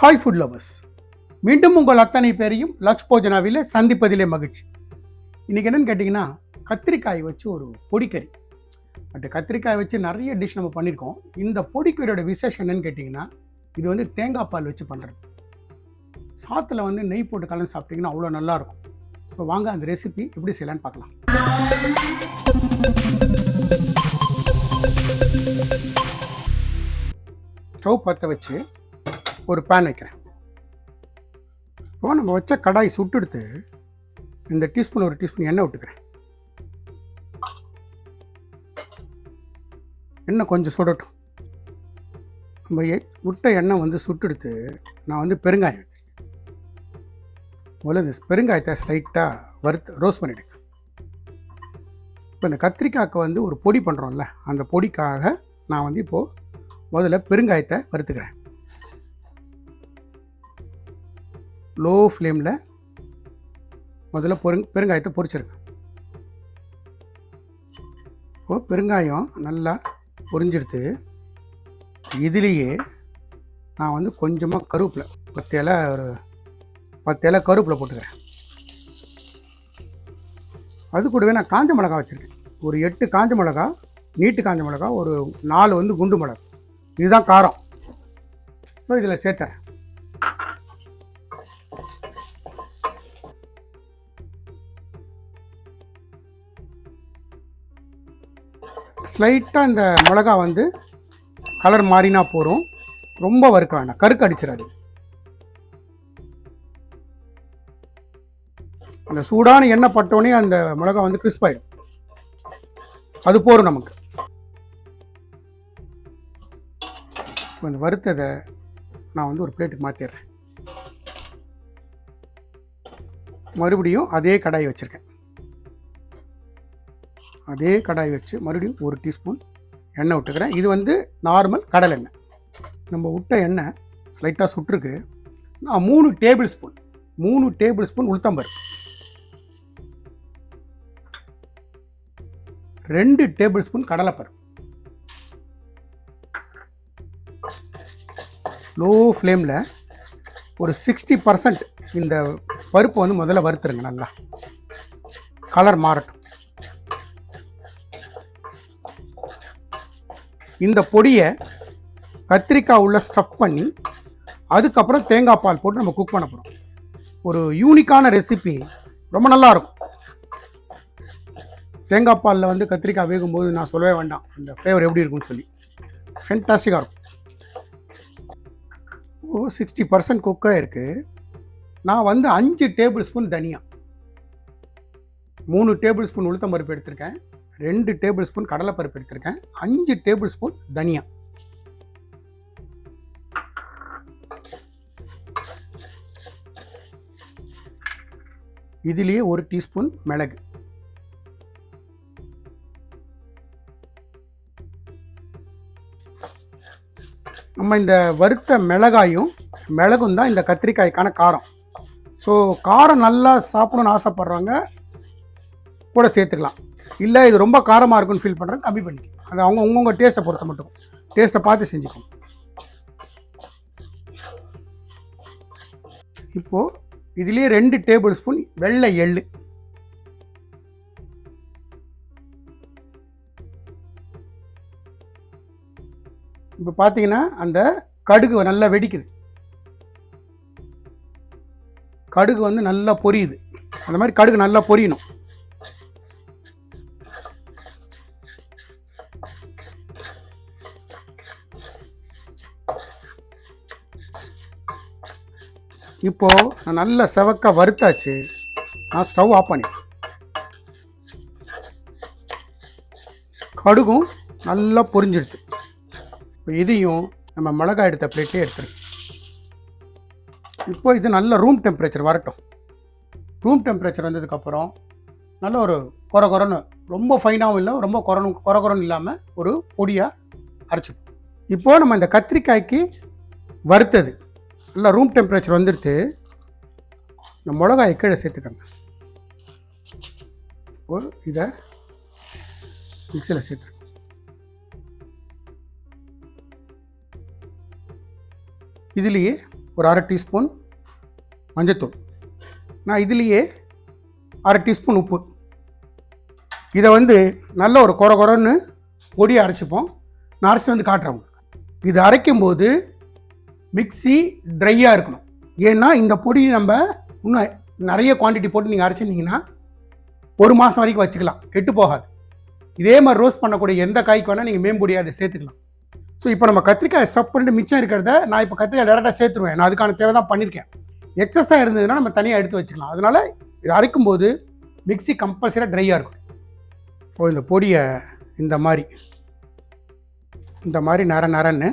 Hi food lovers மீண்டும் உங்கள் அத்தனை பேரையும் லக்ஸ் போஜனாவில் சந்திப்பதிலே மகிழ்ச்சி. இன்றைக்கி என்னென்னு கேட்டிங்கன்னா கத்திரிக்காய் வச்சு ஒரு பொடிக்கறி பட் கத்திரிக்காய் வச்சு நிறைய டிஷ் நம்ம பண்ணியிருக்கோம் இந்த பொடிக்கறியோட விசேஷம் என்னென்னு கேட்டிங்கன்னா இது வந்து தேங்காய் பால் வச்சு பண்ணுறது சாத்தில் வந்து நெய் போட்டு கலந்து சாப்பிட்டிங்கன்னா அவ்வளோ நல்லாயிருக்கும். ஸோ வாங்க அந்த ரெசிபி எப்படி செய்யலான்னு பார்க்கலாம். ஸ்டவ் பற்ற வச்சு ஒரு பேன் வைக்கிறேன். இப்போ நம்ம வச்ச கடாய் சுட்டுடுத்து இந்த டீஸ்பூன் ஒரு டீஸ்பூன் எண்ணெய் விட்டுக்கிறேன். எண்ணெய் கொஞ்சம் சுடட்டும். நம்ம எ- விட்ட எண்ணெய் வந்து சுட்டுடுத்து நான் வந்து பெருங்காயம் வச்சிருக்கேன் முதல்ல இந்த பெருங்காயத்தை ஸ்லைட்டாக வறுத்து ரோஸ்ட் பண்ணிவிடுங்க இப்போ இந்த கத்திரிக்காய்க்கு வந்து ஒரு பொடி பண்ணுறோம்ல அந்த பொடிக்காக நான் வந்து இப்போது முதல்ல பெருங்காயத்தை வறுத்துக்கிறேன். லோ ஃப்ளேமில் முதல்ல பொருங் பெருங்காயத்தை பொரிச்சிருங்க. இப்போ பெருங்காயம் நல்லா பொரிஞ்செடுத்து இதுலேயே நான் வந்து கொஞ்சமாக கருவேப்பிலை பத்து இலை ஒரு பத்து இலை கருவேப்பில் போட்டுக்கிறேன். அது கூடவே நான் காஞ்ச மிளகா வச்சுருக்கேன். ஒரு எட்டு காஞ்ச மிளகா நீட்டு காஞ்ச மிளகா ஒரு நாலு வந்து குண்டு மிளகா. இதுதான் காரம். ஸோ இதில் சேர்த்தேன் ஸ்லைட்டாக இந்த மிளகா வந்து கலர் மாறினா போகிறோம் ரொம்ப வறுக்க வேண்டாம். கருக்கு அடிச்சிடாது. அந்த சூடான எண்ணெய் பட்டோடனே அந்த மிளகா வந்து crisp அது போரும் நமக்கு. இப்போ இந்த வறுத்ததை நான் வந்து ஒரு பிளேட்டுக்கு மாற்றிடுறேன் மறுபடியும் அதே கடாய் வச்சுருக்கேன். அதே கடாய் வச்சு மறுபடியும் ஒரு டீஸ்பூன் எண்ணெய் விட்டுக்கிறேன். இது வந்து நார்மல் கடலை எண்ணெய். நம்ம விட்ட எண்ணெய் ஸ்லைட்டாக சுட்டிருக்கு. நான் மூணு டேபிள் ஸ்பூன் மூணு டேபிள் ஸ்பூன் உளுத்தம்பருப்பு. ரெண்டு டேபிள் ஸ்பூன் கடலைப்பருப்பு. லோ ஃப்ளேமில் ஒரு சிக்ஸ்டி பர்சன்ட் இந்த பருப்பு வந்து முதல்ல வறுத்துருங்க நல்லா. கலர் மாறட்டும். இந்த பொடியை கத்திரிக்காய் உள்ள ஸ்டஃப் பண்ணி அதுக்கப்புறம் தேங்காய் பால் போட்டு நம்ம குக் பண்ண போகிறோம் ஒரு யூனிக்கான ரெசிபி ரொம்ப நல்லா இருக்கும் தேங்காய் பாலில் வந்து கத்திரிக்காய் வேகும்போது நான் சொல்லவே வேண்டாம். அந்த ஃப்ளேவர் எப்படி இருக்கும்னு சொல்லி. ஃபென்டாஸ்டிக்காக இருக்கும். ஓ சிக்ஸ்டி பர்சன்ட் குக்காக இருக்குது நான் வந்து அஞ்சு டேபிள் ஸ்பூன் தனியா. மூணு டேபிள் ஸ்பூன் உளுத்தம் பருப்பு எடுத்திருக்கேன். ரெண்டு டேபிள் ஸ்பூன் கடலைப்பருப்பு எடுத்திருக்கேன். அஞ்சு டேபிள் ஸ்பூன் தனியா. இதுலேயே ஒரு டீஸ்பூன் மிளகு. நம்ம இந்த வறுத்த மிளகாயும் மிளகும் தான் இந்த கத்திரிக்காய்க்கான காரம். ஸோ காரம் நல்லா சாப்பிடணும்னு ஆசைப்பட்றவங்க கூட சேர்த்துக்கலாம். இல்லை இது ரொம்ப காரமாக இருக்குன்னு ஃபீல் பண்ணுறேன் கம்மி பண்ணிக்கணும் அது அவங்க உங்கவுங்க டேஸ்ட்டை பொறுத்த மட்டும். டேஸ்ட்டை பார்த்து செஞ்சுக்கணும் இப்போது இதுலேயே ரெண்டு டேபிள் ஸ்பூன் வெள்ளை எள்ளு. இப்போ பார்த்தீங்கன்னா அந்த கடுகு நல்லா வெடிக்குது. கடுகு வந்து நல்லா பொரியுது. அந்த மாதிரி கடுகு நல்லா பொரியணும். இப்போது நான் நல்ல செவக்க வறுத்தாச்சு. நான் ஸ்டவ் ஆஃப் பண்ணி. கடுகும் நல்லா பொரிஞ்சிடுது. இப்போ இதையும் நம்ம மிளகாய் எடுத்த பிளேட்டே எடுத்துருங்க இப்போ இது நல்ல ரூம் டெம்பரேச்சர் வரட்டும். ரூம் டெம்பரேச்சர் வந்ததுக்கப்புறம் நல்ல ஒரு கொர கொரன்னு ரொம்ப ஃபைனாகவும் இல்லை ரொம்ப கொரனு கொர குறன்னு இல்லாமல் ஒரு பொடியாக அரைச்சிடும் இப்போது நம்ம இந்த கத்திரிக்காய்க்கு வறுத்தது. நல்லா ரூம் டெம்பரேச்சர் வந்துடுத்து இந்த மிளகாய் கீழே சேர்த்துக்கோங்க. ஒரு இதை மிக்சியில் சேர்த்து. இதுலேயே ஒரு அரை டீஸ்பூன் மஞ்சத்தூள். நான் இதுலேயே அரை டீஸ்பூன் உப்பு. இதை வந்து நல்ல ஒரு குறை குறைன்னு பொடியை அரைச்சிப்போம். நான் அரைச்சிட்டு வந்து காட்டுறேன் உங்களுக்கு. இது அரைக்கும்போது மிக்சி மிக்ஸி ட்ரையாக இருக்கணும். ஏன்னா இந்த பொடி நம்ம இன்னும் நிறைய குவாண்டிட்டி போட்டு நீங்கள் அரைச்சிருந்தீங்கன்னா ஒரு மாதம் வரைக்கும் வச்சுக்கலாம். கெட்டு போகாது. இதே மாதிரி ரோஸ்ட் பண்ணக்கூடிய எந்த காய்க்கு வேணால் நீங்கள் மேம்புடியாது அதை சேர்த்துக்கலாம். ஸோ இப்போ நம்ம கத்திரிக்காய் ஸ்டப் பண்ணிட்டு மிச்சம் இருக்கிறத நான் இப்போ கத்திரிக்காய் டேரெக்டாக சேர்த்துருவேன். நான் அதுக்கான தேவை தான் பண்ணியிருக்கேன். எக்ஸஸாக இருந்ததுன்னா நம்ம தனியாக எடுத்து வச்சுக்கலாம். அதனால இது அரைக்கும் போது கம்பல்சரியாக ட்ரையாக இருக்கும் இப்போ இந்த பொடியை இந்த மாதிரி இந்த மாதிரி நர நரன்னு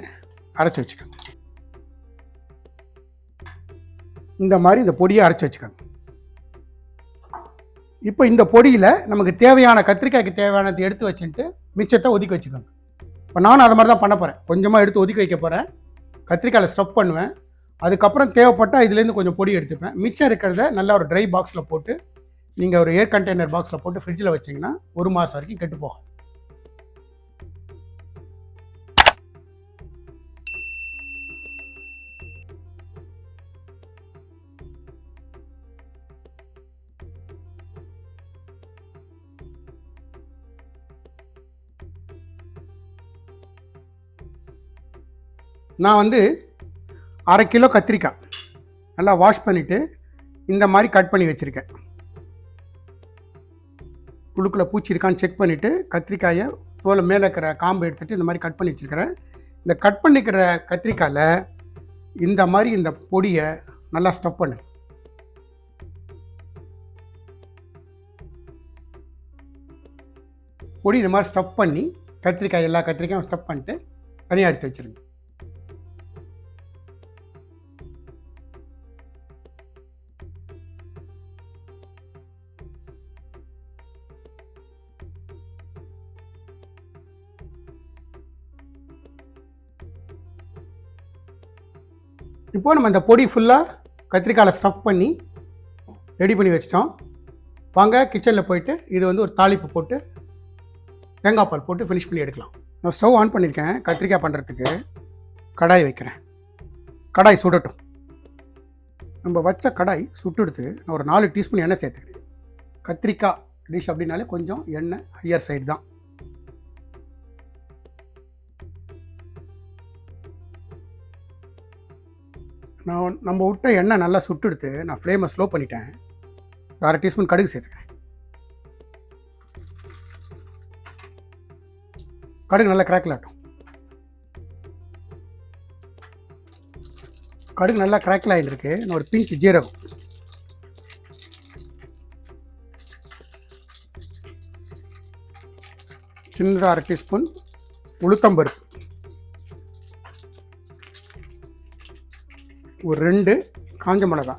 அரைச்சி வச்சுக்கோங்க. இந்த மாதிரி இந்த பொடியை அரைச்சி வச்சுக்கோங்க. இப்போ இந்த பொடியில் நமக்கு தேவையான கத்திரிக்காய்க்கு தேவையானது எடுத்து வச்சுட்டு மிச்சத்தை ஒதுக்கி வச்சுக்கோங்க. இப்போ நானும் அதை மாதிரி தான் பண்ண போகிறேன் கொஞ்சமாக எடுத்து ஒதுக்கி வைக்க போகிறேன் கத்திரிக்காயில் ஸ்டப் பண்ணுவேன். அதுக்கப்புறம் தேவைப்பட்டால் இதுலேருந்து கொஞ்சம் பொடி எடுத்துப்பேன். மிச்சம் இருக்கிறத நல்லா ஒரு ட்ரை பாக்ஸில் போட்டு நீங்கள் ஒரு ஏர் கண்டெய்னர் பாக்ஸில் போட்டு ஃப்ரிட்ஜில் வச்சிங்கன்னா ஒரு மாதம் வரைக்கும் கெட்டு போகும் நான் வந்து அரை கிலோ கத்திரிக்காய் நல்லா வாஷ் பண்ணிவிட்டு இந்த மாதிரி கட் பண்ணி வச்சுருக்கேன். புழுக்குள்ள பூச்சி இருக்கான்னு செக் பண்ணிவிட்டு கத்திரிக்காயை தோலை மேலே இருக்கிற காம்பு எடுத்துகிட்டு இந்த மாதிரி கட் பண்ணி வச்சுருக்கிறேன். இந்த கட் பண்ணிக்கிற கத்திரிக்காயில் இந்த மாதிரி இந்த பொடியை நல்லா ஸ்டப் பண்ணு. பொடி இந்த மாதிரி ஸ்டப் பண்ணி கத்திரிக்காய் எல்லா கத்திரிக்காயும் ஸ்டப் பண்ணிட்டு தனியாக எடுத்து வச்சுருங்க. இப்போது நம்ம இந்த பொடி ஃபுல்லாக கத்திரிக்காயில் ஸ்டஃப் பண்ணி ரெடி பண்ணி வச்சிட்டோம். வாங்க கிச்சனில் போயிட்டு இது வந்து ஒரு தாளிப்பு போட்டு தேங்காய் பால் போட்டு ஃபினிஷ் பண்ணி எடுக்கலாம். நான் ஸ்டவ் ஆன் பண்ணியிருக்கேன் கத்திரிக்காய் பண்ணுறதுக்கு கடாய் வைக்கிறேன். கடாய் சுடட்டும். நம்ம வச்ச கடாய் சுட்டுடுத்து நான் ஒரு நாலு டீஸ்பூன் எண்ணெய் சேர்த்துக்கிறேன். கத்திரிக்காய் டிஷ் அப்படின்னாலே கொஞ்சம் எண்ணெய் ஹையர் சைடு தான். நான் நம்ம விட்ட எண்ணெய் நல்லா சுட்டுடுத்து நான் ஃப்ளேமை ஸ்லோ பண்ணிட்டேன். அரை டீஸ்பூன் கடுகு சேர்த்துக்கிறேன் கடுகு நல்லா கிராக்கில் ஆட்டும். கடுகு நல்லா கிராக்கில் ஆகிட்டுருக்கு நான் ஒரு பிஞ்ச் ஜீரகம். சின்னதாக அரை டீஸ்பூன் உளுத்தம்பருப்பு ஒரு ரெண்டு காஞ்ச மிளகா.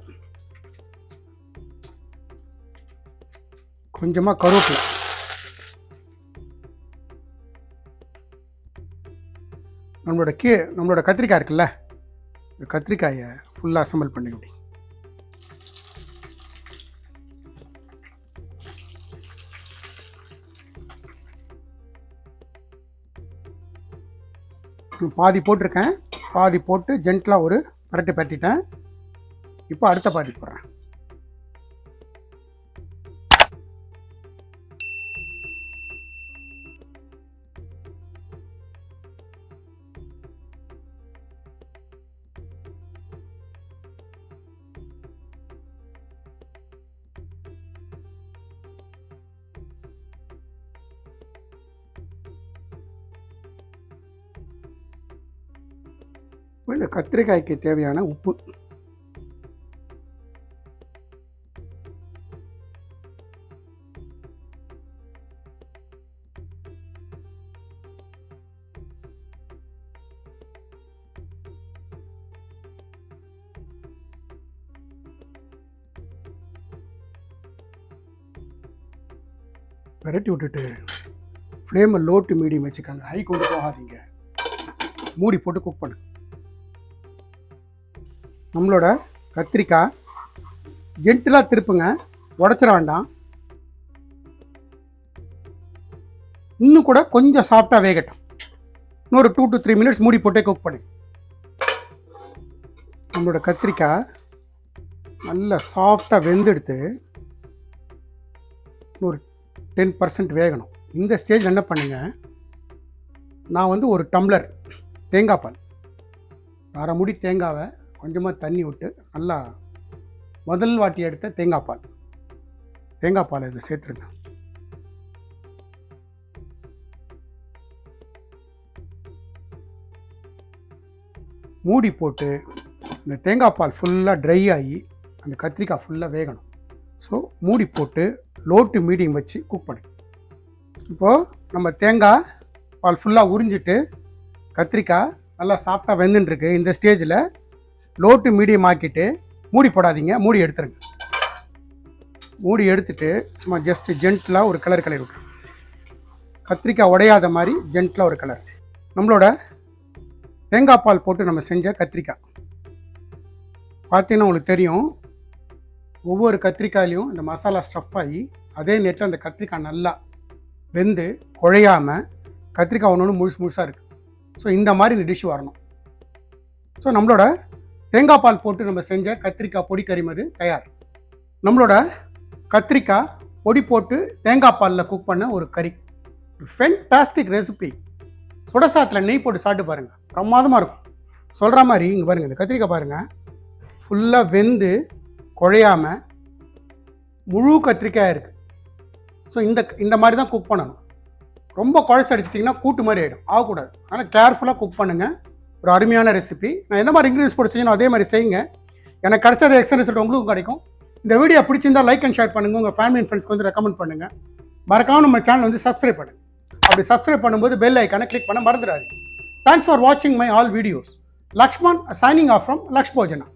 கொஞ்சமாக கருவேப்பிலை. நம்மளோட கீ நம்மளோட கத்திரிக்காய் இருக்குல்ல இந்த கத்திரிக்காயை ஃபுல்லாக அசம்பிள் பண்ணிக்க முடியும் பாதி போட்டிருக்கேன். பாதி போட்டு ஜென்டலாக ஒரு பரட்டி பரட்டிட்டேன். இப்போ அடுத்த பாட்டி போடுறேன். இப்போ இந்த கத்திரிக்காய்க்கு தேவையான உப்பு. விரட்டி விட்டுட்டு ஃப்ளேமை லோ டு மீடியம் வச்சுக்கோங்க. ஹை கொண்டு போகாதீங்க. மூடி போட்டு குக் பண்ணு. நம்மளோட கத்திரிக்காய். ஜென்டிலாக திருப்புங்க. உடச்சிட வேண்டாம். இன்னும் கூட கொஞ்சம் சாஃப்டாக வேகட்டும். இன்னொரு டூ டு த்ரீ மினிட்ஸ் மூடி போட்டே குக் பண்ணு. நம்மளோட கத்திரிக்காய் நல்ல சாஃப்டாக வெந்தெடுத்து ஒரு டென் பர்சன்ட் வேகணும். இந்த ஸ்டேஜ் என்ன பண்ணுங்கள் நான் வந்து ஒரு டம்ளர் தேங்காய் பால். அரை முடி தேங்காவை கொஞ்சமாக தண்ணி விட்டு நல்லா முதல் வாட்டி எடுத்த தேங்காய் பால். தேங்காய் பால் இதை சேர்த்துருங்க. மூடி போட்டு இந்த தேங்காய் பால் ஃபுல்லாக ட்ரை ஆகி அந்த கத்திரிக்காய் ஃபுல்லாக வேகணும். ஸோ மூடி போட்டு லோ டு மீடியம் வச்சு குக் பண்ணு இப்போது நம்ம தேங்காய் பால் ஃபுல்லாக உறிஞ்சிட்டு கத்திரிக்காய் நல்லா சாஃப்டாக வெந்துட்டுருக்கு. இந்த ஸ்டேஜில் லோ டு மீடியம் ஆக்கிட்டு மூடி போடாதீங்க மூடி எடுத்துருங்க. மூடி எடுத்துட்டு சும்மா ஜஸ்ட் ஜென்டிலாக ஒரு கலர் கலர் விட்டுருங்க. கத்திரிக்காய் உடையாத மாதிரி ஜென்டிலாக ஒரு கலர் நம்மளோட தேங்காய் பால் போட்டு நம்ம செஞ்ச கத்திரிக்காய். பார்த்தீங்கன்னா உங்களுக்கு தெரியும் ஒவ்வொரு கத்திரிக்காயிலையும் இந்த மசாலா ஸ்டஃப் ஆகி அதே நேரத்தில் அந்த கத்திரிக்காய் நல்லா வெந்து குழையாமல் கத்திரிக்காய் ஒன்று ஒன்று முழுசு முழுசாக இருக்குது ஸோ இந்த மாதிரி இந்த டிஷ் வரணும். ஸோ நம்மளோட தேங்காய் பால் போட்டு நம்ம செஞ்ச கத்திரிக்காய் பொடி கறிமது தயார். நம்மளோட கத்திரிக்காய் பொடி போட்டு தேங்காய் பாலில் குக் பண்ண ஒரு கறி. ஃபென்டாஸ்டிக் ரெசிபி சுடசாத்தில் நெய் போட்டு சாப்பிட்டு பாருங்கள் பிரமாதமாக இருக்கும். சொல்கிற மாதிரி இங்கே பாருங்கள் இந்த கத்திரிக்காய் பாருங்கள் ஃபுல்லாக வெந்து குழையாமல் முழு கத்திரிக்காய் இருக்குது ஸோ இந்த இந்த மாதிரி தான் குக் பண்ணணும். ரொம்ப குழச்சி அடிச்சிட்டிங்கன்னா கூட்டு மாதிரி ஆகிடும் ஆகக்கூடாது. ஆனால் கேர்ஃபுல்லாக குக் பண்ணுங்கள் ஒரு அருமையான ரெசிபி நான் எந்த மாதிரி இன்க்ரீடியன்ஸ் போட்டு செய்யணும் அதே மாதிரி செய்யுங்க. எனக்கு கிடைச்சது எக்ஸ்ட்ரா ரிசல்ட் உங்களுக்கும் கிடைக்கும். இந்த வீடியோ பிடிச்சிருந்தா லைக் அண்ட் ஷேர் பண்ணுங்கள் உங்கள் ஃபேமிலி அண்ட் ஃப்ரெண்ட்ஸ்க்கு வந்து ரெக்கமெண்ட் பண்ணுங்கள் மறக்காம நம்ம சேனல் வந்து சப்ஸ்கிரைப் பண்ணுங்கள் அப்படி சப்ஸ்கிரைப் பண்ணும்போது பெல் ஐக்கானை கிளிக் பண்ண மறந்துடாது தேங்க்ஸ் ஃபார் வாட்சிங் my all videos Lakshman signing off from Lakshbhojana